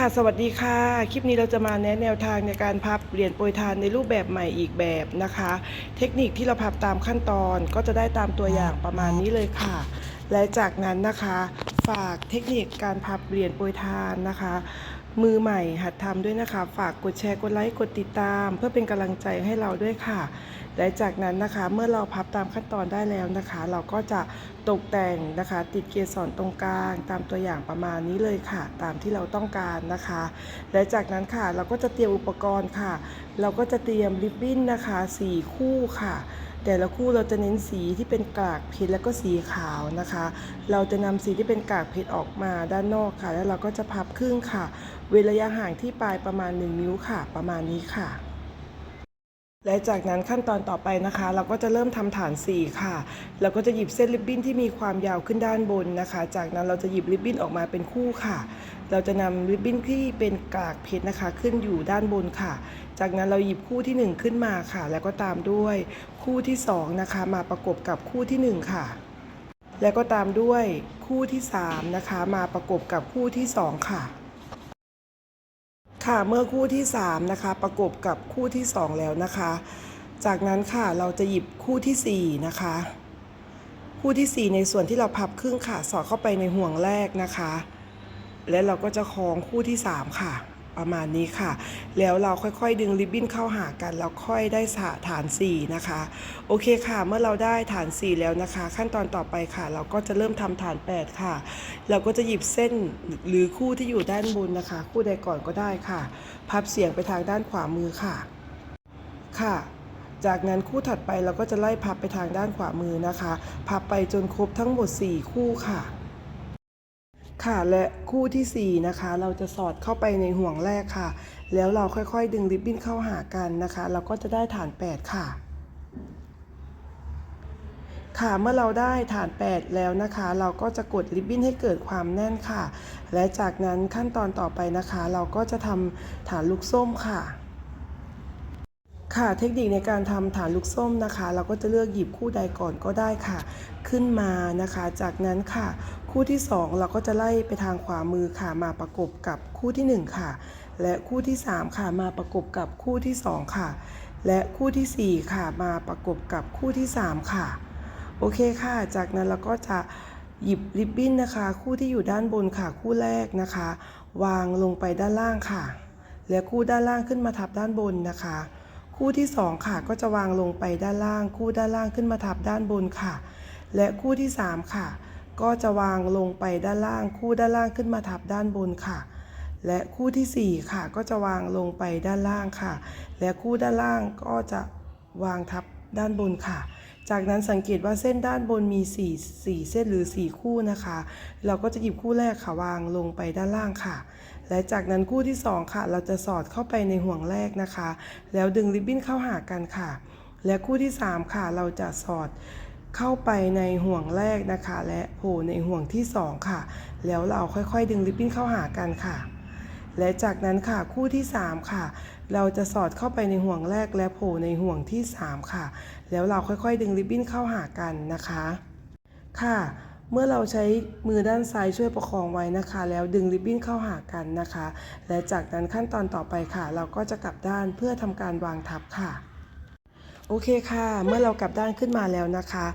ค่ะสวัสดีค่ะ คลิปนี้เราจะมาแนะแนวทางในการพับเหรียญโปรยทานในรูปแบบใหม่อีกแบบนะคะ เทคนิคที่เราพับตามขั้นตอนก็จะได้ตามตัวอย่างประมาณนี้เลยค่ะ และจากนั้นนะคะ ฝากเทคนิคการพับเหรียญโปรยทานนะคะ มือใหม่หัดทำด้วยนะคะ ฝากกดแชร์กดไลค์กดติดตาม เพื่อเป็นกำลังใจให้เราด้วยค่ะและจากนั้นนะคะเมื่อเราพับตามขั้นตอนได้แล้วนะคะ เราก็จะตกแต่งนะคะ ติดเกสรตรงกลาง ตามตัวอย่างประมาณนี้เลยค่ะ ตามที่เราต้องการนะคะ และจากนั้นค่ะเราก็จะเตรียมอุปกรณ์ค่ะ เราก็จะเตรียมริบบิ้นนะคะสีคู่ค่ะ แต่ละคู่เราจะเน้นสีที่เป็นกากเพชรแล้วก็สีขาวนะคะ เราจะนำสีที่เป็นกากเพชรออกมาด้านนอกค่ะ แล้วเราก็จะพับครึ่งค่ะ เว้นระยะห่างที่ปลายประมาณ 1 นิ้วค่ะ ประมาณนี้ค่ะ และจากนั้นขั้นตอนต่อไปนะคะ เราก็จะเริ่มทำฐานสีค่ะ เราก็จะหยิบเส้นริบบิ้นที่มีความยาวขึ้นด้านบนนะคะ จากนั้นเราจะหยิบริบบิ้นออกมาเป็นคู่ค่ะ เราจะนำริบบิ้นที่เป็นกากเพชรนะคะ ขึ้นอยู่ด้านบนค่ะ จากนั้นเราหยิบคู่ที่หนึ่งขึ้นมาค่ะ แล้วก็ตามด้วยคู่ที่สองนะคะ มาประกบกับคู่ที่หนึ่งค่ะแล้วก็ตามด้วยคู่ที่สามนะคะ มาประกบกับคู่ที่สองค่ะ ค่ะเมื่อคู่ที่ 3 นะคะ ประกบกับคู่ที่ 2 แล้วนะคะ จากนั้นค่ะเราจะหยิบคู่ทีสี่4 นะคะ คู่ทีสี่ 4 ในส่วนที่เราพับครึ่งค่ะ สอดเข้าไปในห่วงแรกนะคะ และเราก็จะคล้องคู่ที่ 3 ค่ะ ประมาณนี้ค่ะ แล้วเราค่อยๆ ดึงริบบิ้นเข้าหากัน แล้วค่อยได้ฐาน 4 นะคะ โอเคค่ะ เมื่อเราได้ฐาน 4 แล้วนะคะ ขั้นตอนต่อไปค่ะ เราก็จะเริ่มทำฐาน 8 ค่ะ เราก็จะหยิบเส้นหรือคู่ที่อยู่ด้านบนนะคะ คู่ใดก่อนก็ได้ค่ะ พับเสียงไปทางด้านขวามือค่ะ ค่ะ จากนั้นคู่ถัดไปเราก็จะไล่พับไปทางด้านขวามือนะคะ พับไปจนครบทั้งหมด 4 คู่ค่ะ ค่ะและคู่ทีสี่ 4 นะคะ เราจะสอดเข้าไปในห่วงแรกค่ะ แล้วเราค่อยๆ ดึงริบบิ้นเข้าหากันนะคะ เราก็จะได้ฐาน 8 ค่ะ ค่ะเมื่อเราได้ฐาน 8 แล้วนะคะ เราก็จะกดริบบิ้นให้เกิดความแน่นค่ะ และจากนั้นขั้นตอนต่อไปนะคะ เราก็จะทำฐานลูกส้มค่ะ ค่ะเทคนิคในการทำฐานลูกส้มนะคะ เราก็จะเลือกหยิบคู่ใดก่อนก็ได้ค่ะ ขึ้นมานะคะ จากนั้นค่ะ คู่ที่ 2 เราก็จะไล่ไปทางขวามือค่ะมาประกบกับคู่ที่ 1 ค่ะ และคู่ที่ 3 ค่ะมาประกบกับคู่ที่ 2 ค่ะ และคู่ทีสี่4 ค่ะ มาประกบกับคู่ที่ 3 ค่ะ โอเคค่ะ จากนั้นเราก็จะหยิบริบบิ้นนะคะ คู่ที่อยู่ด้านบนค่ะ คู่แรกนะคะ วางลงไปด้านล่างค่ะ และคู่ด้านล่างขึ้นมาทับด้านบนนะคะ คู่ที่สองค่ะ ก็จะวางลงไปด้านล่าง คู่ด้านล่างขึ้นมาทับด้านบนค่ะ และคู่ที่สามค่ะ ก็จะวางลงไปด้านล่าง คู่ด้านล่างขึ้นมาทับด้านบนค่ะ และคู่ที่สี่ค่ะ ก็จะวางลงไปด้านล่างค่ะ และคู่ด้านล่างก็จะวางทับด้านบนค่ะ จากนั้นสังเกตว่าเส้นด้านบนมี 4 4 เส้นหรือ 4 คู่นะคะ เราก็จะหยิบคู่แรกค่ะวางลงไปด้านล่างค่ะ และจากนั้นคู่ที่ 2 ค่ะ เราจะสอดเข้าไปในห่วงแรกนะคะ แล้วดึงริบบิ้นเข้าหากันค่ะ และคู่ที่ 3 ค่ะ เราจะสอดเข้าไปในห่วงแรกนะคะ และโผล่ในห่วงที่ 2 ค่ะ แล้วเราค่อยๆ ดึงริบบิ้นเข้าหากันค่ะ และจากนั้นค่ะคู่ที่ 3 ค่ะ เราจะสอดเข้าไปในห่วงแรกและโผล่ในห่วงที่ 3 ค่ะ แล้วเราค่อยๆ ดึงริบบิ้นเข้าหากันนะคะ ค่ะ เมื่อเราใช้มือด้านซ้ายช่วยประคองไว้นะคะ แล้วดึงริบบิ้นเข้าหากันนะคะ และจากนั้นขั้นตอนต่อไปค่ะ เราก็จะกลับด้านเพื่อทำการวางทับค่ะโอเคค่ะ เมื่อเรากลับด้านขึ้นมาแล้วนะคะ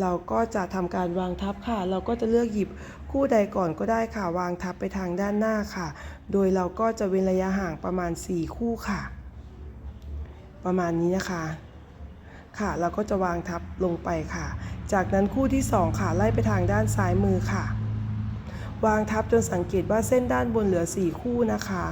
เราก็จะทำการวางทับค่ะ เราก็จะเลือกหยิบคู่ใดก่อนก็ได้ค่ะ วางทับไปทางด้านหน้าค่ะ โดยเราก็จะเว้นระยะห่างประมาณ 4 คู่ค่ะ ประมาณนี้นะคะ ค่ะ เราก็จะวางทับลงไปค่ะ จากนั้นคู่ที่ 2 ค่ะไล่ไปทางด้านซ้ายมือค่ะ วางทับจนสังเกตว่าเส้นด้านบนเหลือ 4 คู่นะคะ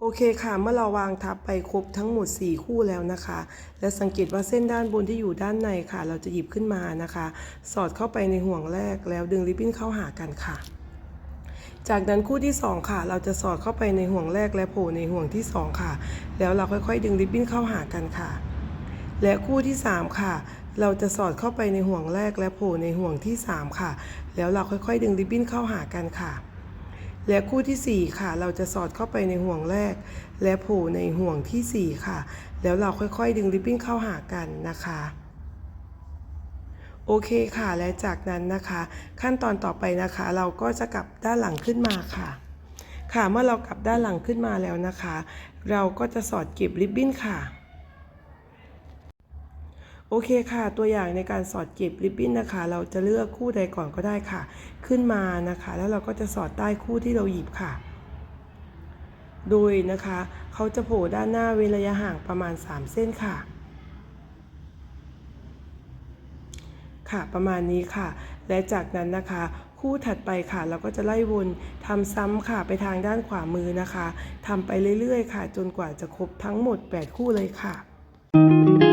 โอเคค่ะเมื่อเราวางทับไปครบทั้งหมด 4 คู่แล้วนะคะ และสังเกตว่าเส้นด้านบนที่อยู่ด้านในค่ะ เราจะหยิบขึ้นมานะคะ สอดเข้าไปในห่วงแรกแล้วดึงริบบิ้นเข้าหากันค่ะ จากนั้นคู่ที่ 2 ค่ะ เราจะสอดเข้าไปในห่วงแรกและโผล่ในห่วงที่ 2 ค่ะ แล้วเราค่อยๆ ดึงริบบิ้นเข้าหากันค่ะ และคู่ที่ 3 ค่ะ เราจะสอดเข้าไปในห่วงแรกและโผล่ในห่วงที่ 3 ค่ะ แล้วเราค่อยๆ ดึงริบบิ้นเข้าหากันค่ะ และคู่ทีสี่4 ค่ะ เราจะสอดเข้าไปในห่วงแรก และโผล่ในห่วงทีสี่4 ค่ะ แล้วเราค่อยๆ ดึงริบบิ้นเข้าหากันนะคะ โอเคค่ะ และจากนั้นนะคะ ขั้นตอนต่อไปนะคะ เราก็จะกลับด้านหลังขึ้นมาค่ะ ค่ะเมื่อเรากลับด้านหลังขึ้นมาแล้วนะคะ เราก็จะสอดเก็บริบบิ้นค่ะโอเคค่ะ ตัวอย่างในการสอดเก็บริบบิ้นนะคะ เราจะเลือกคู่ใดก่อนก็ได้ค่ะ ขึ้นมานะคะ แล้วเราก็จะสอดใต้คู่ที่เราหยิบค่ะ โดยนะคะ เขาจะโผล่ด้านหน้าเว้นระยะห่างประมาณ 3 เส้นค่ะ ค่ะ ประมาณนี้ค่ะ และจากนั้นนะคะคู่ถัดไปค่ะ เราก็จะไล่วนทำซ้ำค่ะไปทางด้านขวามือนะคะทำไปเรื่อยๆ ค่ะ จนกว่าจะครบทั้งหมด 8 คู่เลยค่ะค่ะ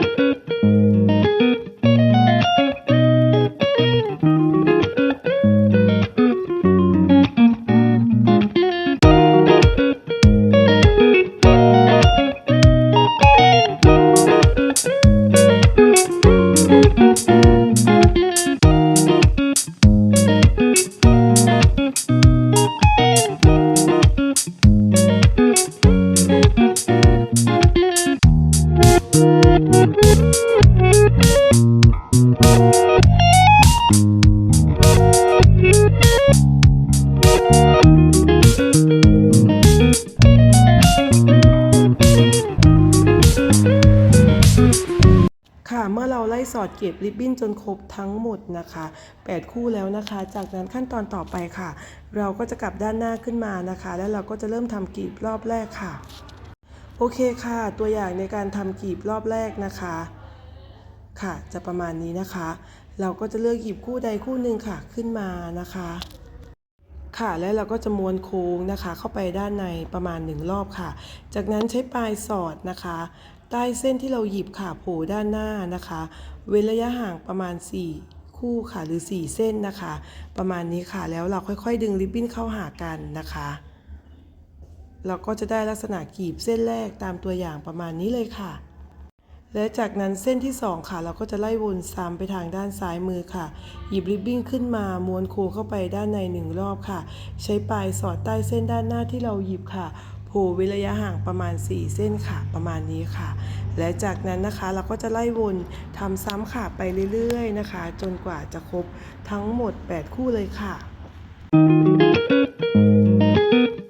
ก็บริบบิ้นจนครบทั้งหมดนะคะ 8 คู่แล้วนะคะ จากนั้นขั้นตอนต่อไปค่ะ เราก็จะกลับด้านหน้าขึ้นมานะคะ แล้วเราก็จะเริ่มทำกรีบรอบแรกค่ะ โอเคค่ะ ตัวอย่างในการทำกรีบรอบแรกนะคะค่ะ จะประมาณนี้นะคะ เราก็จะเลือกหยิบคู่ใดคู่หนึ่งค่ะขึ้นมานะคะ ค่ะและเราก็จะม้วนโค้งนะคะ เข้าไปด้านในประมาณหนึ่งรอบค่ะ จากนั้นใช้ปลายสอดนะคะ ใต้เส้นที่เราหยิบค่ะโผล่ด้านหน้านะคะ เว้นระยะห่างประมาณ 4 คู่ค่ะหรือ 4 เส้นนะคะ ประมาณนี้ค่ะแล้วเราค่อยๆ ดึงริบบิ้นเข้าหากันนะคะ เราก็จะได้ลักษณะกีบเส้นแรกตามตัวอย่างประมาณนี้เลยค่ะ และจากนั้นเส้นที่ 2 ค่ะ เราก็จะไล่วนซ้ำไปทางด้านซ้ายมือค่ะ หยิบริบบิ้นขึ้นมาม้วนโค้งเข้าไปด้านในหนึ่งรอบค่ะ ใช้ปลายสอดใต้เส้นด้านหน้าที่เราหยิบค่ะ ผูวิระยะห่างประมาณ 4 เส้นค่ะ ประมาณนี้ค่ะ และจากนั้นนะคะเราก็จะไล่วนทำซ้ำค่ะไปเรื่อยๆนะคะ จนกว่าจะครบทั้งหมด 8 คู่เลยค่ะ Thank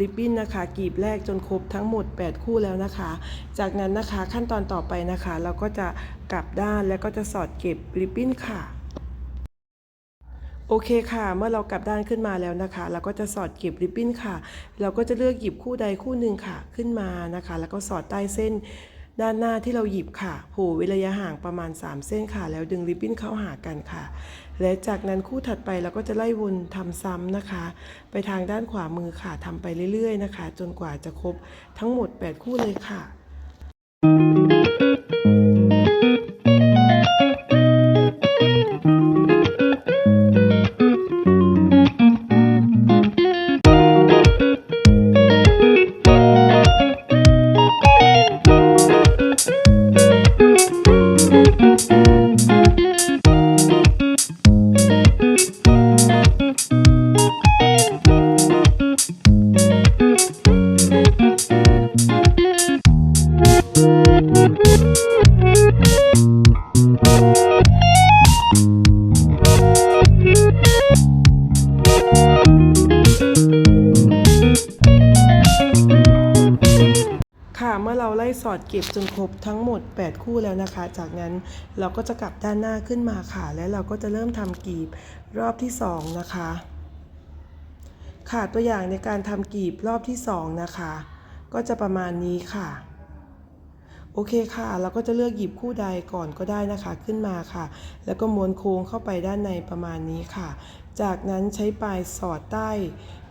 ริบบิ้นนะคะกรีบแรกจนครบทั้งหมด 8 คู่แล้วนะคะ จากนั้นนะคะขั้นตอนต่อไปนะคะ เราก็จะกลับด้านแล้วก็จะสอดเก็บริบบิ้นค่ะโอเคค่ะ เมื่อเรากลับด้านขึ้นมาแล้วนะคะ เราก็จะสอดเก็บริบบิ้นค่ะ เราก็จะเลือกหยิบคู่ใดคู่หนึ่งค่ะ ขึ้นมานะคะ แล้วก็สอดใต้เส้น ด้านหน้าที่เราหยิบค่ะ ผูกวิระยะห่างประมาณ 3 เส้นค่ะ แล้วดึงริบบิ้นเข้าหากันค่ะ และจากนั้นคู่ถัดไปเราก็จะไล่วนทำซ้ำนะคะ ไปทางด้านขวามือค่ะทำไปเรื่อยๆนะคะ จนกว่าจะครบทั้งหมด 8 คู่เลยค่ะ สอดเก็บจนครบทั้งหมด 8 คู่แล้วนะคะ จากนั้นเราก็จะกลับด้านหน้าขึ้นมาค่ะ และเราก็จะเริ่มทำกีบรอบที่ 2 นะคะ ค่ะตัวอย่างในการทำกีบรอบที่ 2 นะคะ ก็จะประมาณนี้ค่ะโอเคค่ะ เราก็จะเลือกหยิบคู่ใดก่อนก็ได้นะคะขึ้นมาค่ะ แล้วก็ม้วนโค้งเข้าไปด้านในประมาณนี้ค่ะ จากนั้นใช้ปลายสอดใต้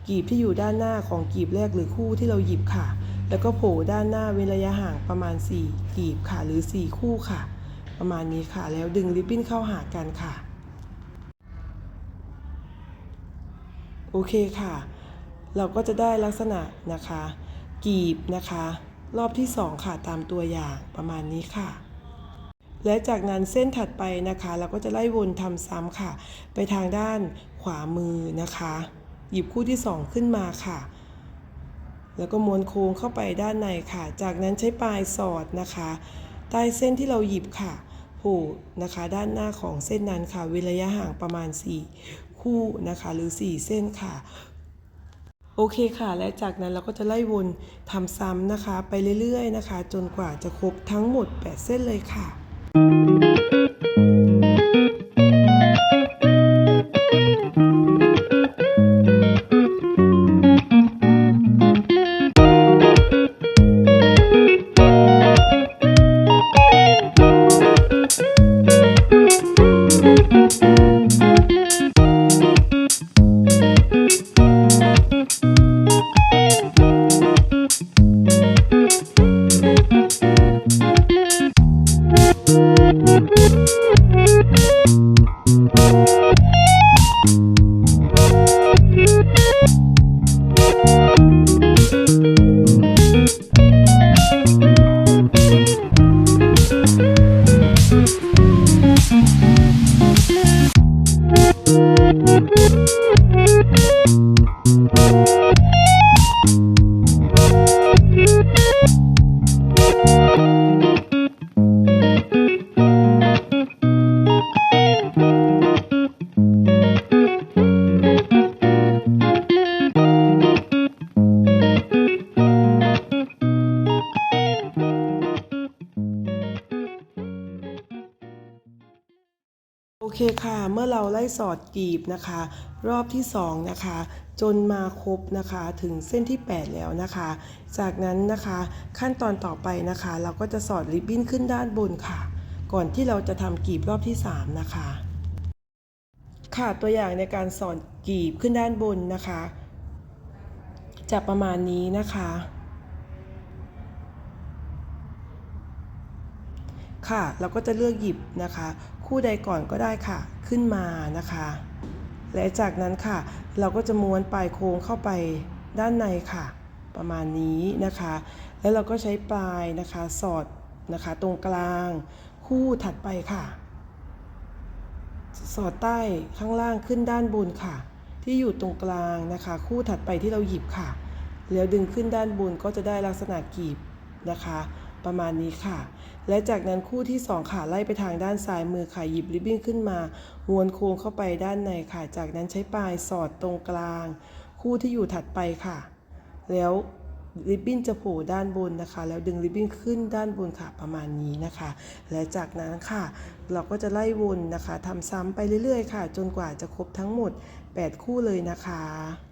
กีบที่อยู่ด้านหน้าของกีบแรกหรือคู่ที่เราหยิบค่ะ แล้วก็โผล่ด้านหน้าเว้นระยะห่างประมาณ 4 กลีบค่ะ หรือ 4 คู่ค่ะ ประมาณนี้ค่ะ แล้วดึงริบบิ้นเข้าหากันค่ะ โอเคค่ะ เราก็จะได้ลักษณะนะคะกลีบนะคะ รอบที่ 2 ค่ะ ตามตัวอย่างประมาณนี้ค่ะและจากนั้นเส้นถัดไปนะคะ เราก็จะไล่วนทำซ้ำค่ะ ไปทางด้านขวามือนะคะ หยิบคู่ที่ 2 ขึ้นมาค่ะ แล้วก็ม้วนโค้งเข้าไปด้านในค่ะ จากนั้นใช้ปลายสอดนะคะ ใต้เส้นที่เราหยิบค่ะผล่นะคะด้านหน้าของเส้นนั้นค่ะเว้นระยะห่างประมาณ 4 คู่นะคะหรือ 4 เส้นค่ะ โอเคค่ะ และจากนั้นเราก็จะไล่วนทำซ้ำนะคะ ไปเรื่อยๆนะคะ จนกว่าจะครบทั้งหมด 8 เส้นเลยค่ะ โอ อดกลีบนะคะ รอบที่2นะคะจนมาครบนะคะถึงเส้นที่ 8 แล้วนะคะ จากนั้นนะคะขั้นตอนต่อไปนะคะ เราก็จะสอดริบบิ้นขึ้นด้านบนค่ะ ก่อนที่เราจะทำกลีบรอบที่ 3 นะคะ ค่ะตัวอย่างในการสอดกลีบขึ้นด้านบนนะคะ จะประมาณนี้นะคะ ค่ะ เราก็จะเลือกหยิบนะคะ คู่ใดก่อนก็ได้ค่ะ ขึ้นมานะคะ และจากนั้นค่ะ เราก็จะม้วนปลายโค้งเข้าไปด้านในค่ะ ประมาณนี้นะคะ แล้วเราก็ใช้ปลายนะคะสอดนะคะ ตรงกลางคู่ถัดไปค่ะ สอดใต้ข้างล่างขึ้นด้านบนค่ะ ที่อยู่ตรงกลางนะคะ คู่ถัดไปที่เราหยิบค่ะแล้วดึงขึ้นด้านบนก็จะได้ลักษณะกีบนะคะ ประมาณนี้ค่ะ และจากนั้นคู่ที่สองค่ะไล่ไปทางด้านซ้ายมือค่ะหยิบริบบิ้นขึ้นมาม้วนโค้งเข้าไปด้านในค่ะ จากนั้นใช้ปลายสอดตรงกลาง คู่ที่อยู่ถัดไปค่ะ แล้วริบบิ้นจะโผล่ด้านบนนะคะ แล้วดึงริบบิ้นขึ้นด้านบนค่ะประมาณนี้นะคะ และจากนั้นค่ะ เราก็จะไล่วนนะคะทำซ้ำไปเรื่อยๆ ค่ะ จนกว่าจะครบทั้งหมด 8 คู่เลยนะคะ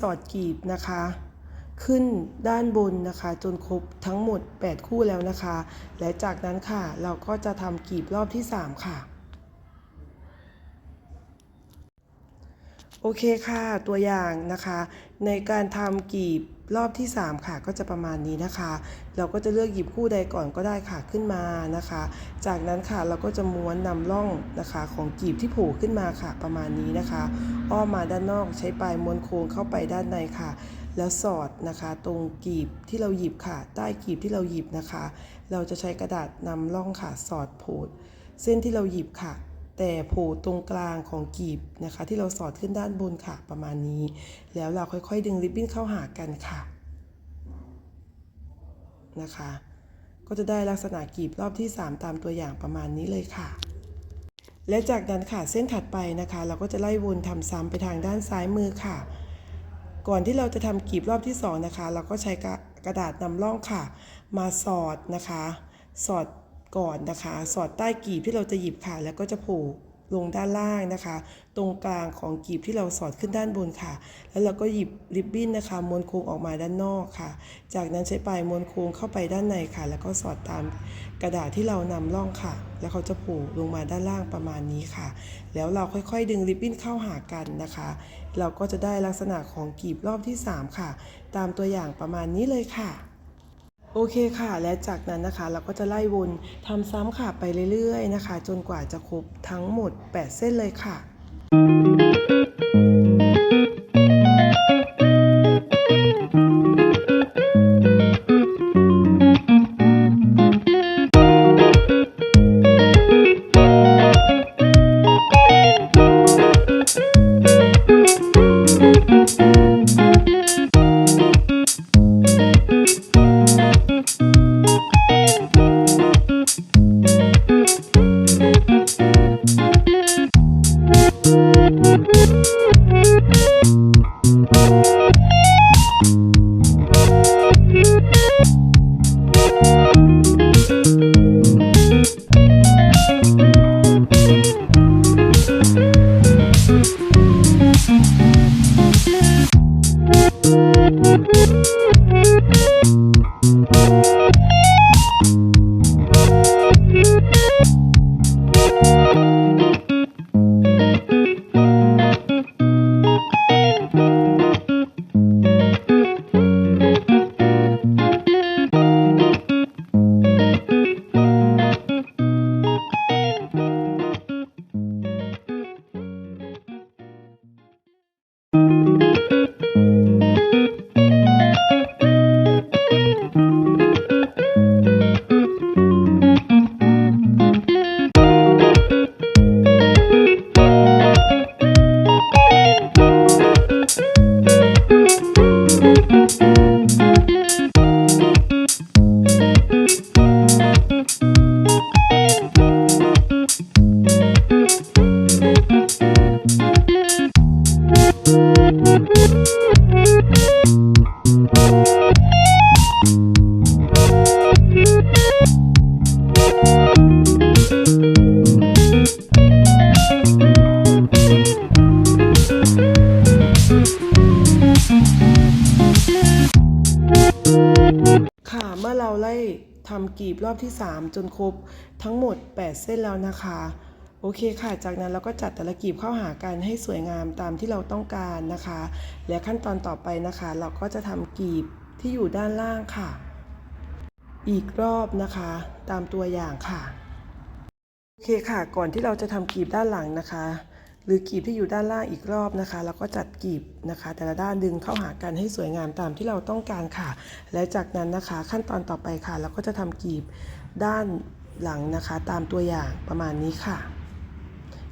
สอดกลีบนะคะ ขึ้นด้านบนนะคะ จนครบทั้งหมด 8 คู่แล้วนะคะ และจากนั้นค่ะ เราก็จะทำกลีบรอบที่ 3 ค่ะ โอเคค่ะตัวอย่างนะคะ ในการทำกลีบรอบที่ 3 ค่ะก็จะประมาณนี้นะคะ เราก็จะเลือกหยิบคู่ใดก่อนก็ได้ค่ะขึ้นมานะคะ จากนั้นค่ะเราก็จะม้วนนำร่องนะคะ ของกลีบที่โผล่ขึ้นมาค่ะประมาณนี้นะคะ อ้อมมาด้านนอกใช้ปลายม้วนโค้งเข้าไปด้านในค่ะ แล้วสอดนะคะตรงกลีบที่เราหยิบค่ะ ใต้กลีบที่เราหยิบนะคะ เราจะใช้กระดาษนำร่องค่ะสอดโผล่เส้นที่เราหยิบค่ะ แต่โผล่ตรงกลางของกลีบนะคะ ที่เราสอดขึ้นด้านบนค่ะประมาณนี้ แล้วเราค่อยๆ ดึงริบบิ้นเข้าหากันค่ะนะคะ ก็จะได้ลักษณะกลีบรอบที่ 3 ตามตัวอย่างประมาณนี้เลยค่ะ และจากนั้นค่ะเส้นถัดไปนะคะ เราก็จะไล่วนทำซ้ำไปทางด้านซ้ายมือค่ะ ก่อนที่เราจะทำกลีบรอบที่สองนะคะ เราก็ใช้กระกระดาษนำร่องค่ะ มาสอดนะคะ สอด ก่อนนะคะ สอดใต้กีบที่เราจะหยิบค่ะ แล้วก็จะโผล่ลงด้านล่างนะคะ ตรงกลางของกีบที่เราสอดขึ้นด้านบนค่ะ แล้วเราก็หยิบริบบิ้นนะคะม้วนโค้งออกมาด้านนอกค่ะ จากนั้นใช้ปลายม้วนโค้งเข้าไปด้านในค่ะ แล้วก็สอดตามกระดาษที่เรานำร่องค่ะ แล้วเขาจะโผล่ลงมาด้านล่างประมาณนี้ค่ะ แล้วเราค่อยๆ ดึงริบบิ้นเข้าหากันนะคะ เราก็จะได้ลักษณะของกีบรอบที่ 3 ค่ะ ตามตัวอย่างประมาณนี้เลยค่ะ โอเคค่ะ และจากนั้นนะคะเราก็จะไล่วนทำซ้ำค่ะไปเรื่อยๆนะคะ จนกว่าจะครบทั้งหมด 8 เส้นเลยค่ะ อบที่ 3 จนครบทั้งหมด 8 เส้นแล้วนะคะ โอเคค่ะ จากนั้นเราก็จัดแต่ละกลีบเข้าหากันให้สวยงามตามที่เราต้องการนะคะ และขั้นตอนต่อไปนะคะ เราก็จะทำกลีบที่อยู่ด้านล่างค่ะ อีกรอบนะคะ ตามตัวอย่างค่ะ โอเคค่ะ ก่อนที่เราจะทำกลีบด้านหลังนะคะ หรือกีบที่อยู่ด้านล่างอีกรอบนะคะเราก็จัดกีบนะคะ แต่ละด้านดึงเข้าหากันให้สวยงามตามที่เราต้องการค่ะ และจากนั้นนะคะขั้นตอนต่อไปค่ะ เราก็จะทำกีบด้านหลังนะคะ ตามตัวอย่างประมาณนี้ค่ะ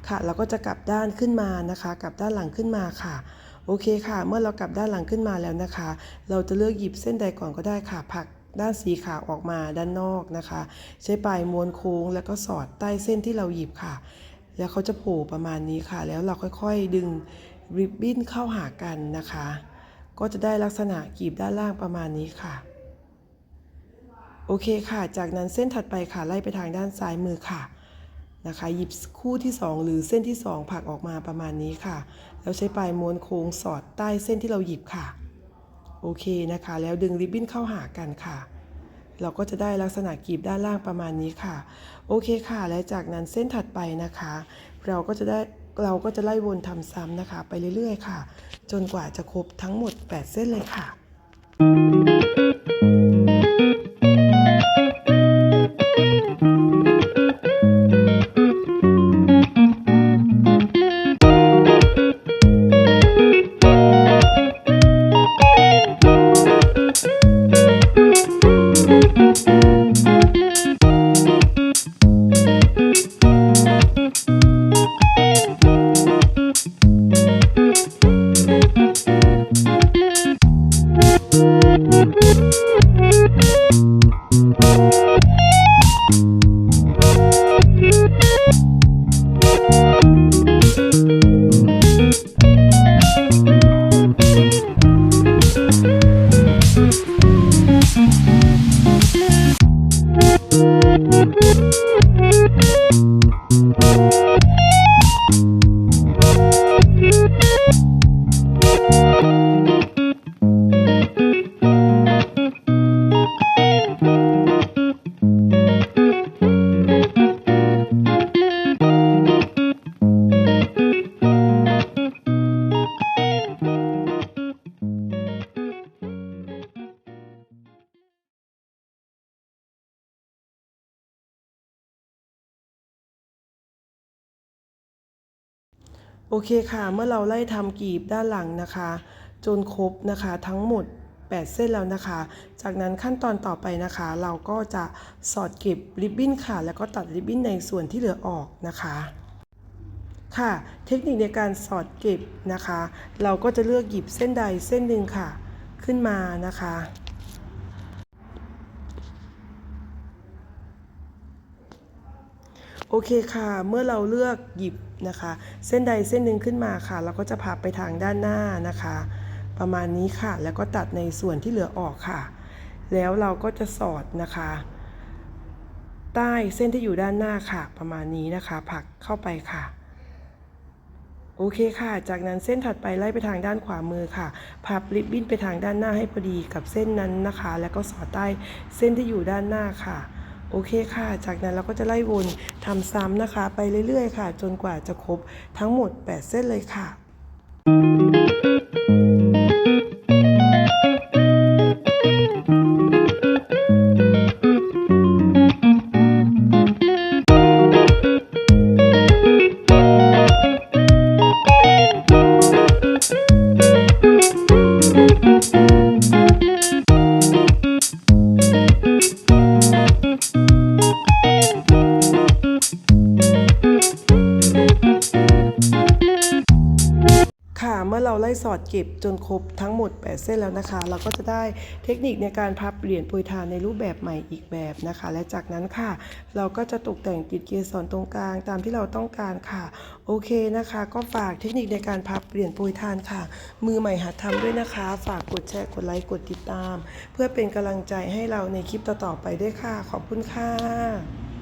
ค่ะเราก็จะกลับด้านขึ้นมานะคะ กลับด้านหลังขึ้นมาค่ะโอเคค่ะ เมื่อเรากลับด้านหลังขึ้นมาแล้วนะคะ เราจะเลือกหยิบเส้นใดก่อนก็ได้ค่ะผักด้านสีขาวออกมาด้านนอกนะคะ ใช้ปลายม้วนโค้งแล้วก็สอดใต้เส้นที่เราหยิบค่ะ แล้วเขาจะโผล่ประมาณนี้ค่ะ แล้วเราค่อยๆดึงริบบิ้นเข้าหากันนะคะ ก็จะได้ลักษณะกลีบด้านล่างประมาณนี้ค่ะ โอเคค่ะ จากนั้นเส้นถัดไปค่ะไล่ไปทางด้านซ้ายมือค่ะนะคะ หยิบคู่ที่ 2 หรือเส้นที่ 2 ผักออกมาประมาณนี้ค่ะ แล้วใช้ปลายม้วนโค้งสอดใต้เส้นที่เราหยิบค่ะ โอเคนะคะ แล้วดึงริบบิ้นเข้าหากันค่ะ เราก็จะได้ลักษณะกลีบด้านล่างประมาณนี้ค่ะ โอเคค่ะ และจากนั้นเส้นถัดไปนะคะ เราก็จะได้เราก็จะไล่วนทำซ้ำนะคะ ไปเรื่อยๆ ค่ะ จนกว่าจะครบทั้งหมด 8 เส้นเลยค่ะ โอเคค่ะเมื่อเราไล่ทำกีบด้านหลังนะคะ จนครบนะคะทั้งหมด 8 เส้นแล้วนะคะ จากนั้นขั้นตอนต่อไปนะคะ เราก็จะสอดเก็บริบบิ้นค่ะ แล้วก็ตัดริบบิ้นในส่วนที่เหลือออกนะคะค่ะ เทคนิคในการสอดเก็บนะคะ เราก็จะเลือกหยิบเส้นใดเส้นหนึ่งค่ะ ขึ้นมานะคะ โอเคค่ะ เมื่อเราเลือกหยิบนะคะ เส้นใดเส้นหนึ่งขึ้นมาค่ะ เราก็จะพับไปทางด้านหน้านะคะ ประมาณนี้ค่ะ แล้วก็ตัดในส่วนที่เหลือออกค่ะ แล้วเราก็จะสอดนะคะ ใต้เส้นที่อยู่ด้านหน้าค่ะ ประมาณนี้นะคะ ผักเข้าไปค่ะโอเคค่ะ จากนั้นเส้นถัดไปไล่ไปทางด้านขวามือค่ะ พับริบบิ้นไปทางด้านหน้าให้พอดีกับเส้นนั้นนะคะ แล้วก็สอดใต้เส้นที่อยู่ด้านหน้าค่ะ โอเคค่ะ จากนั้นเราก็จะไล่วนทำซ้ำนะคะ ไปเรื่อยๆ ค่ะ จนกว่าจะครบทั้งหมด 8 เส้นเลยค่ะค่ะ เก็บจนครบทั้งหมด 8 เส้นแล้วนะคะ เราก็จะได้เทคนิคในการพับเหรียญโปรยทานในรูปแบบใหม่อีกแบบนะคะ และจากนั้นค่ะ เราก็จะตกแต่งติดเกสรตรงกลางตามที่เราต้องการค่ะ โอเคนะคะ ก็ฝากเทคนิคในการพับเหรียญโปรยทานค่ะ มือใหม่หัดทำด้วยนะคะ ฝากกดแชร์กดไลค์กดติดตาม เพื่อเป็นกำลังใจให้เราในคลิปต่อๆไปด้วยค่ะ ขอบคุณค่ะ